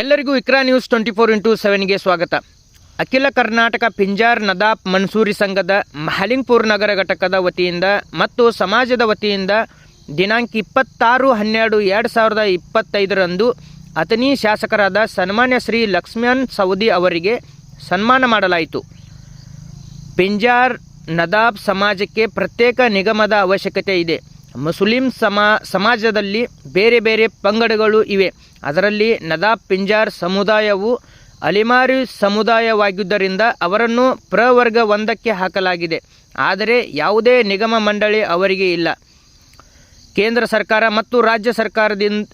ಎಲ್ಲರಿಗೂ Iqra news twenty four into ಸೆವೆನ್ಗೆ ಸ್ವಾಗತ. ಅಖಿಲ ಕರ್ನಾಟಕ ಪಿಂಜಾರ್ ನದಾಬ್ ಮನ್ಸೂರಿ ಸಂಘದ ಮಹಲಿಂಗ್ಪುರ್ ನಗರ ಘಟಕದ ವತಿಯಿಂದ ಮತ್ತು ಸಮಾಜದ ವತಿಯಿಂದ ದಿನಾಂಕ ಇಪ್ಪತ್ತಾರು ಹನ್ನೆರಡು ಎರಡು ಸಾವಿರದ ಇಪ್ಪತ್ತೈದರಂದು ಅತನಿ ಶಾಸಕರಾದ ಸನ್ಮಾನ್ಯ ಶ್ರೀ ಲಕ್ಷ್ಮಣ್ ಸೌದಿ ಅವರಿಗೆ ಸನ್ಮಾನ ಮಾಡಲಾಯಿತು. ಪಿಂಜಾರ್ ನದಾಬ್ ಸಮಾಜಕ್ಕೆ ಪ್ರತ್ಯೇಕ ನಿಗಮದ ಅವಶ್ಯಕತೆ ಇದೆ. ಮುಸ್ಲಿಂ ಸಮಾ, ಸಮಾಜದಲ್ಲಿ ಬೇರೆ ಬೇರೆ ಪಂಗಡಗಳು ಇವೆ. ಅದರಲ್ಲಿ ನದಾಬ್ ಪಿಂಜಾರ್ ಸಮುದಾಯವು ಅಲಿಮಾರಿ ಸಮುದಾಯವಾಗಿದ್ದರಿಂದ ಅವರನ್ನು ಪ್ರವರ್ಗ ಒಂದಕ್ಕೆ ಹಾಕಲಾಗಿದೆ. ಆದರೆ ಯಾವುದೇ ನಿಗಮ ಮಂಡಳಿ ಅವರಿಗೆ ಇಲ್ಲ. ಕೇಂದ್ರ ಸರ್ಕಾರ ಮತ್ತು ರಾಜ್ಯ ಸರ್ಕಾರದಿಂದ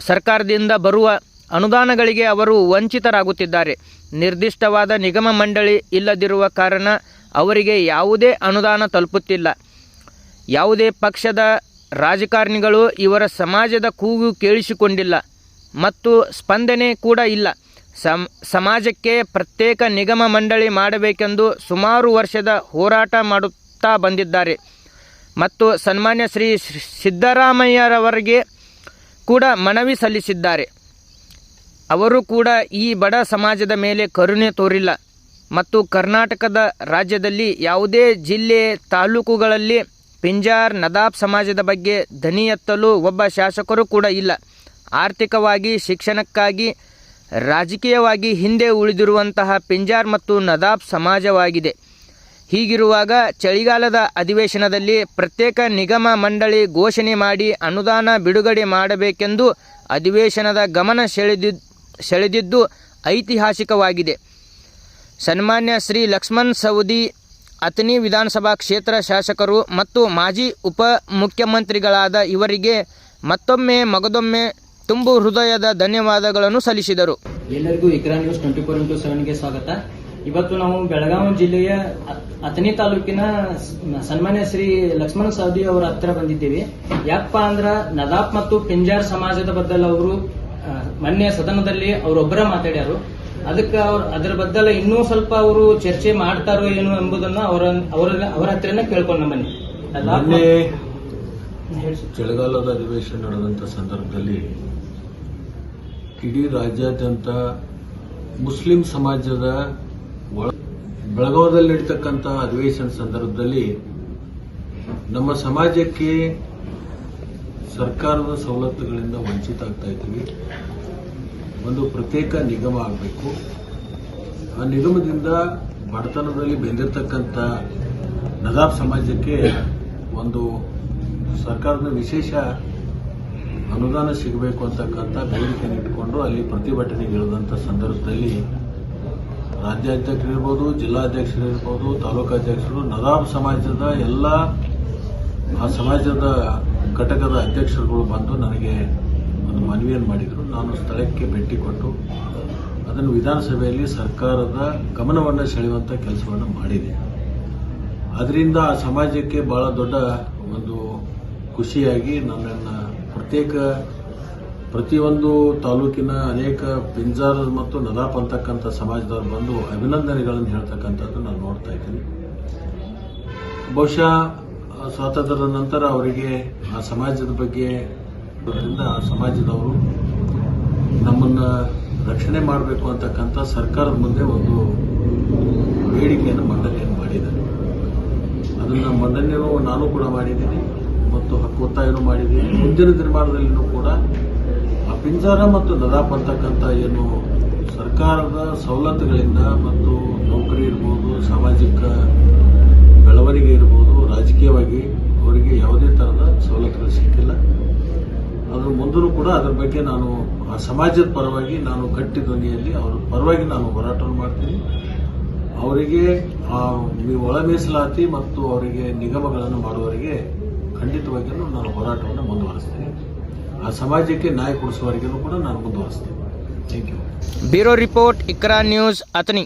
ಸರ್ಕಾರದಿಂದ ಬರುವ ಅನುದಾನಗಳಿಗೆ ಅವರು ವಂಚಿತರಾಗುತ್ತಿದ್ದಾರೆ. ನಿರ್ದಿಷ್ಟವಾದ ನಿಗಮ ಮಂಡಳಿ ಇಲ್ಲದಿರುವ ಕಾರಣ ಅವರಿಗೆ ಯಾವುದೇ ಅನುದಾನ ತಲುಪುತ್ತಿಲ್ಲ. ಯಾವುದೇ ಪಕ್ಷದ ರಾಜಕಾರಣಿಗಳು ಇವರ ಸಮಾಜದ ಕೂಗು ಕೇಳಿಸಿಕೊಂಡಿಲ್ಲ ಮತ್ತು ಸ್ಪಂದನೆ ಕೂಡ ಇಲ್ಲ. ಸಮ್, ಸಮಾಜಕ್ಕೆ ಪ್ರತ್ಯೇಕ ನಿಗಮ ಮಂಡಳಿ ಮಾಡಬೇಕೆಂದು ಸುಮಾರು ವರ್ಷದ ಹೋರಾಟ ಮಾಡುತ್ತಾ ಬಂದಿದ್ದಾರೆ. ಮತ್ತು ಸನ್ಮಾನ್ಯ ಶ್ರೀ ಸಿದ್ದರಾಮಯ್ಯರವರಿಗೆ ಕೂಡ ಮನವಿ ಸಲ್ಲಿಸಿದ್ದಾರೆ. ಅವರು ಕೂಡ ಈ ಬಡ ಸಮಾಜದ ಮೇಲೆ ಕರುಣೆ ತೋರಿಲ್ಲ. ಮತ್ತು ಕರ್ನಾಟಕದ ರಾಜ್ಯದಲ್ಲಿ ಯಾವುದೇ ಜಿಲ್ಲೆ, ತಾಲೂಕುಗಳಲ್ಲಿ ಪಿಂಜಾರ್ ನದಾಬ್ ಸಮಾಜದ ಬಗ್ಗೆ ದನಿ ಒಬ್ಬ ಶಾಸಕರು ಕೂಡ ಇಲ್ಲ. ಆರ್ಥಿಕವಾಗಿ, ಶಿಕ್ಷಣಕ್ಕಾಗಿ, ರಾಜಕೀಯವಾಗಿ ಹಿಂದೆ ಉಳಿದಿರುವಂತಹ ಪಿಂಜಾರ್ ಮತ್ತು ನದಾಬ್ ಸಮಾಜವಾಗಿದೆ. ಹೀಗಿರುವಾಗ ಚಳಿಗಾಲದ ಅಧಿವೇಶನದಲ್ಲಿ ಪ್ರತ್ಯೇಕ ನಿಗಮ ಮಂಡಳಿ ಘೋಷಣೆ ಮಾಡಿ ಅನುದಾನ ಬಿಡುಗಡೆ ಮಾಡಬೇಕೆಂದು ಅಧಿವೇಶನದ ಗಮನ ಸೆಳೆದಿ, ಸೆಳೆದಿದ್ದು ಐತಿಹಾಸಿಕವಾಗಿದೆ. ಸನ್ಮಾನ್ಯ ಶ್ರೀ ಲಕ್ಷ್ಮಣ್ ಸವದಿ ಅತನಿ ವಿಧಾನಸಭಾ ಕ್ಷೇತ್ರ ಶಾಸಕರು ಮತ್ತು ಮಾಜಿ ಉಪ ಮುಖ್ಯಮಂತ್ರಿಗಳಾದ ಇವರಿಗೆ ಮತ್ತೊಮ್ಮೆ ಮಗದೊಮ್ಮೆ ತುಂಬು ಹೃದಯದ ಧನ್ಯವಾದಗಳನ್ನು ಸಲ್ಲಿಸಿದರು. ಎಲ್ಲರಿಗೂ Iqra news twenty four into ಸೆವೆನ್ಗೆ ಸ್ವಾಗತ. ಇವತ್ತು ನಾವು ಬೆಳಗಾವಿ ಜಿಲ್ಲೆಯ ಅಥಣಿ ತಾಲೂಕಿನ ಸನ್ಮಾನ್ಯ ಶ್ರೀ ಲಕ್ಷ್ಮಣ ಸವದಿ ಅವರ ಹತ್ತಿರ ಬಂದಿದ್ದೀವಿ. ಯಾಕಪ್ಪ ಅಂದ್ರ ನದಾಪ್ ಮತ್ತು ಪಿಂಜಾರ್ ಸಮಾಜದ ಬದಲು ಅವರು ಮೊನ್ನೆ ಸದನದಲ್ಲಿ ಅವರೊಬ್ಬರ ಮಾತಾಡ್ಯಾರು. ಅದಕ್ಕೆ ಅವ್ರು ಅದ್ರ ಬದ್ದಲ ಇನ್ನೂ ಸ್ವಲ್ಪ ಅವರು ಚರ್ಚೆ ಮಾಡ್ತಾರೋ ಏನು ಎಂಬುದನ್ನ ಅವರ ಅವರ ಅವರ ಹತ್ರನೇ ಕೇಳ್ಕೊಂಡು ಬನ್ನಿ ಚಳಿಗಾಲದ ಅಧಿವೇಶನ ನಡೆದಂತ ಸಂದರ್ಭದಲ್ಲಿ ಇಡೀ ರಾಜ್ಯಾದ್ಯಂತ ಮುಸ್ಲಿಂ ಸಮಾಜದ ಒಳ ಬೆಳಗಾವದಲ್ಲಿ ನಡೀತಕ್ಕಂಥ ಅಧಿವೇಶನ ಸಂದರ್ಭದಲ್ಲಿ ನಮ್ಮ ಸಮಾಜಕ್ಕೆ ಸರ್ಕಾರದ ಸವಲತ್ತುಗಳಿಂದ ವಂಚಿತ ಆಗ್ತಾ ಇದ್ದೀವಿ. ಒಂದು ಪ್ರತ್ಯೇಕ ನಿಗಮ ಆಗಬೇಕು. ಆ ನಿಗಮದಿಂದ ಬಡತನದಲ್ಲಿ ಬೆಂದಿರತಕ್ಕಂಥ ನದಾಬ್ ಸಮಾಜಕ್ಕೆ ಒಂದು ಸರ್ಕಾರದ ವಿಶೇಷ ಅನುದಾನ ಸಿಗಬೇಕು ಅಂತಕ್ಕಂಥ ಬೇಡಿಕೆಯನ್ನು ಇಟ್ಕೊಂಡು ಅಲ್ಲಿ ಪ್ರತಿಭಟನೆಗೆ ಇಳಿದಂಥ ಸಂದರ್ಭದಲ್ಲಿ ರಾಜ್ಯಾಧ್ಯಕ್ಷರಿರ್ಬೋದು, ಜಿಲ್ಲಾಧ್ಯಕ್ಷರಿರ್ಬೋದು, ತಾಲೂಕಾಧ್ಯಕ್ಷರು ನದಾಬ್ ಸಮಾಜದ ಎಲ್ಲ ಆ ಸಮಾಜದ ಘಟಕದ ಅಧ್ಯಕ್ಷರುಗಳು ಬಂದು ನನಗೆ ಒಂದು ಮನವಿಯನ್ನು ಮಾಡಿದರು. ನಾನು ಸ್ಥಳಕ್ಕೆ ಭೇಟಿ ಕೊಟ್ಟು ಅದನ್ನು ವಿಧಾನಸಭೆಯಲ್ಲಿ ಸರ್ಕಾರದ ಗಮನವನ್ನು ಸೆಳೆಯುವಂಥ ಕೆಲಸವನ್ನು ಮಾಡಿದೆ. ಅದರಿಂದ ಆ ಸಮಾಜಕ್ಕೆ ಬಹಳ ದೊಡ್ಡ ಒಂದು ಖುಷಿಯಾಗಿ ನನ್ನನ್ನು ಪ್ರತ್ಯೇಕ ಪ್ರತಿಯೊಂದು ತಾಲೂಕಿನ ಅನೇಕ ಪಿಂಜಾರ್ ಮತ್ತು ನದಾಪ್ ಅಂತಕ್ಕಂಥ ಸಮಾಜದವರು ಬಂದು ಅಭಿನಂದನೆಗಳನ್ನು ಹೇಳ್ತಕ್ಕಂಥದ್ದು ನಾನು ನೋಡ್ತಾ ಇದ್ದೀನಿ. ಬಹುಶಃ ಸ್ವಾತಂತ್ರ್ಯದ ನಂತರ ಅವರಿಗೆ ಆ ಸಮಾಜದ ಬಗ್ಗೆ ಇರೋದ್ರಿಂದ ಆ ಸಮಾಜದವರು ನಮ್ಮನ್ನು ರಕ್ಷಣೆ ಮಾಡಬೇಕು ಅಂತಕ್ಕಂಥ ಸರ್ಕಾರದ ಮುಂದೆ ಒಂದು ಬೇಡಿಕೆಯನ್ನು ಮಂಡನೆಯನ್ನು ಮಾಡಿದ್ದಾರೆ. ಅದನ್ನು ಮಂಡನೆಯೂ ನಾನು ಕೂಡ ಮಾಡಿದ್ದೀನಿ ಮತ್ತು ಹಕ್ಕು ಒತ್ತಾಯನೂ ಮಾಡಿದ್ದೀನಿ. ಮುಂದಿನ ದಿನಮಾನದಲ್ಲಿಯೂ ಕೂಡ ಆ ಪಿಂಜಾರ ಮತ್ತು ನದಾಪ್ ಅಂತಕ್ಕಂಥ ಏನು ಸರ್ಕಾರದ ಸವಲತ್ತುಗಳಿಂದ ಮತ್ತು ನೌಕರಿ ಇರ್ಬೋದು, ಸಾಮಾಜಿಕ ಬೆಳವಣಿಗೆ ಇರ್ಬೋದು, ರಾಜಕೀಯವಾಗಿ ಅವರಿಗೆ ಯಾವುದೇ ಥರದ ಸವಲತ್ತುಗಳು ಸಿಕ್ಕಿಲ್ಲ. ಅದ್ರ ಮುಂದೂ ಕೂಡ ಅದ್ರ ಬಗ್ಗೆ ನಾನು, ಆ ಸಮಾಜದ ಪರವಾಗಿ ನಾನು ಗಟ್ಟಿ ಧ್ವನಿಯಲ್ಲಿ ಅವ್ರ ಪರವಾಗಿ ನಾನು ಹೋರಾಟ ಮಾಡ್ತೀನಿ. ಅವರಿಗೆ ಒಳ ಮೀಸಲಾತಿ ಮತ್ತು ಅವರಿಗೆ ನಿಗಮಗಳನ್ನು ಮಾಡುವವರಿಗೆ ಖಂಡಿತವಾಗಿಯೂ ನಾನು ಹೋರಾಟವನ್ನು ಮುಂದುವರಿಸ್ತೀನಿ. ಆ ಸಮಾಜಕ್ಕೆ ನ್ಯಾಯ ಕೊಡಿಸುವವರಿಗೂ ಕೂಡ ನಾನು ಮುಂದುವರಿಸ್ತೀನಿ. Thank you bureau report, Iqra news Athani